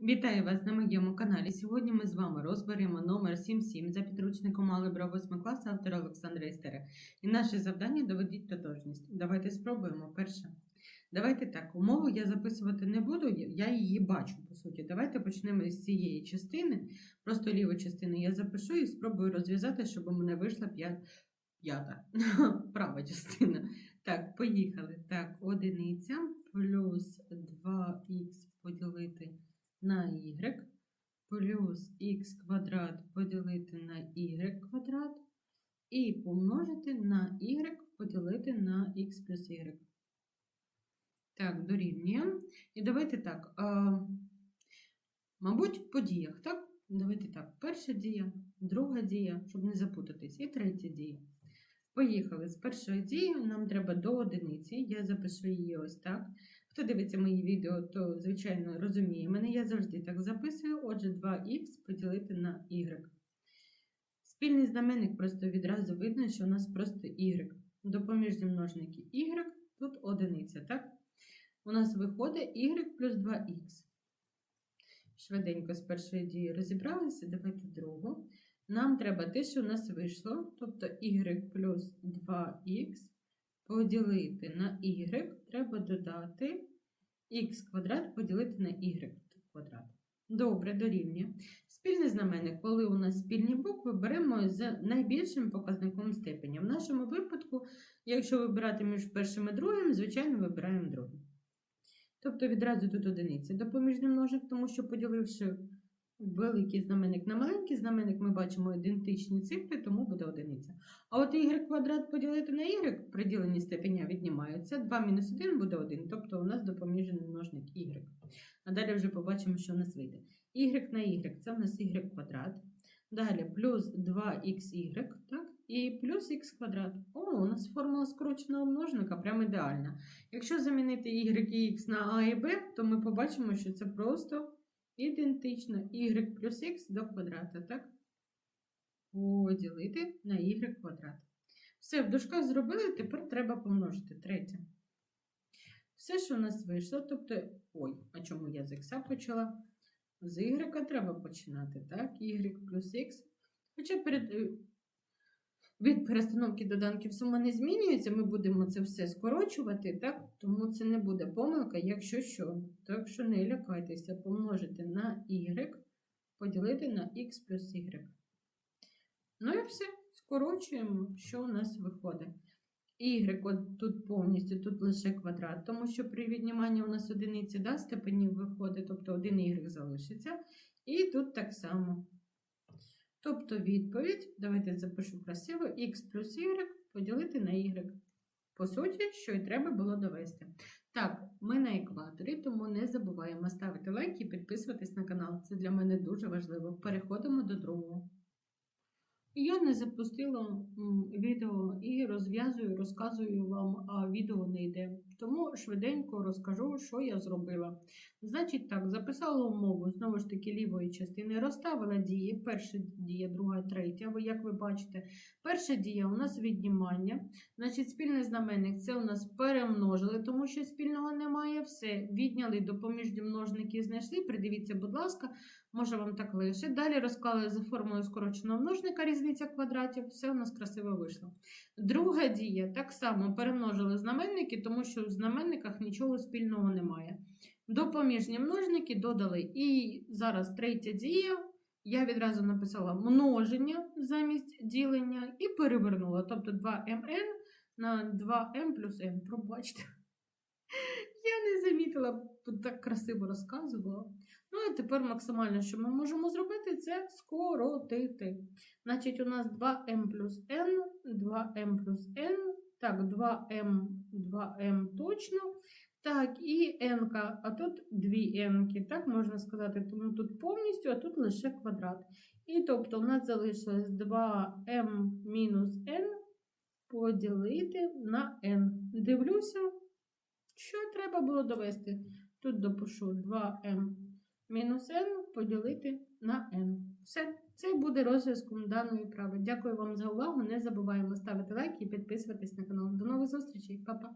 Вітаю вас на моєму каналі. Сьогодні ми з вами розберемо номер 77 за підручником Алgebra 8 класу автора Олександра Істера. І наше завдання доведіть тотожність. Давайте спробуємо. Перше. Давайте так, умову я записувати не буду, я її бачу, по суті. Давайте почнемо з цієї частини, просто ліву частину я запишу і спробую розв'язати, щоб у мене вийшла п'я- п'ята, права частина. Так, поїхали. Так, одиниця плюс 2х поділити на y плюс х квадрат поділити на y квадрат і помножити на y поділити на х плюс y. Так, дорівнюємо. І давайте так. А, мабуть, по діях, так? Давайте так. Перша дія, друга дія, щоб не запутатись, і третя дія. Поїхали. З першої дії нам треба до одиниці. Я запишу її ось так. Хто дивиться мої відео, то, звичайно, розуміє мене. Я завжди так записую. Отже, 2х поділити на y. Спільний знаменник просто відразу видно, що у нас просто y. Допоміжні множники y, тут одиниця, так? У нас виходить y плюс 2х. Швиденько з першої дії розібралися, давайте другу. Нам треба те, що у нас вийшло, тобто y плюс 2х поділити на y, треба додати х квадрат поділити на y квадрат. Добре, дорівнює. Спільний знаменник, коли у нас спільні букви, беремо з найбільшим показником степеня. В нашому випадку, якщо вибирати між першим і другим, звичайно, вибираємо другий. Тобто відразу тут одиниця допоміжний множник, тому що поділивши великий знаменник на маленький знаменник, ми бачимо ідентичні цифри, тому буде одиниця. А от y квадрат поділити на y, при діленні степеня віднімаються. 2 мінус 1 буде 1, тобто у нас допоміжний множник y. А далі вже побачимо, що у нас вийде. y на y це у нас y квадрат. Далі плюс 2xy, так? І плюс х квадрат. О, у нас формула скороченого множника прям ідеальна. Якщо замінити y і x на а і b, то ми побачимо, що це просто ідентично y плюс х до квадрата, так? Поділити на y квадрат. Все, в дужках зробили, тепер треба помножити. Третє. Все, що у нас вийшло, тобто, ой, а чому я з х почала? З y треба починати, так? y плюс х. Хоча перед, е, від перестановки доданків сума не змінюється, ми будемо це все скорочувати, так? Тому це не буде помилка, якщо що. Так що не лякайтеся, помножити на y, поділити на х плюс y. Ну і все, скорочуємо, що у нас виходить. Y от тут повністю, тут лише квадрат, тому що при відніманні у нас одиниці да, степенів виходить, тобто один y залишиться. І тут так само. Тобто відповідь, давайте запишу красиво, x плюс y поділити на y. По суті, що і треба було довести. Так, ми на екваторі, тому не забуваємо ставити лайк і підписуватись на канал. Це для мене дуже важливо. Переходимо до другого. Я не запустила відео і розв'язую, розказую вам, а відео не йде. Тому швиденько розкажу, що я зробила. Значить, так, записала умову, знову ж таки, лівої частини, розставила дії. Перша дія, друга, третя. Ви як ви бачите, перша дія у нас віднімання. Значить, спільний знаменник це у нас перемножили, тому що спільного немає. Все, відняли допоміжні множники, знайшли. Придивіться, будь ласка, може вам так лише. Далі розклали за формулою скороченого множника, різниця квадратів, все у нас красиво вийшло. Друга дія, так само перемножили знаменники, тому що в знаменниках нічого спільного немає. Допоміжні множники додали. І зараз третя дія. Я відразу написала множення замість ділення і перевернула. Тобто 2mn на 2m плюс n. Пробачте. Я не замітила, так красиво розказувала. Ну, а тепер максимально, що ми можемо зробити, це скоротити. Значить, у нас 2m плюс n, 2m плюс n, так, 2m, 2m точно. Так, і n, а тут 2 n, так можна сказати, тому тут повністю, а тут лише квадрат. І тобто у нас залишилось 2m мінус n поділити на n. Дивлюся, що треба було довести. Тут допишу 2m мінус n поділити на n. Все. Це буде розв'язком даної вправи. Дякую вам за увагу. Не забуваємо ставити лайки і підписуватись на канал. До нових зустрічей, Па-па!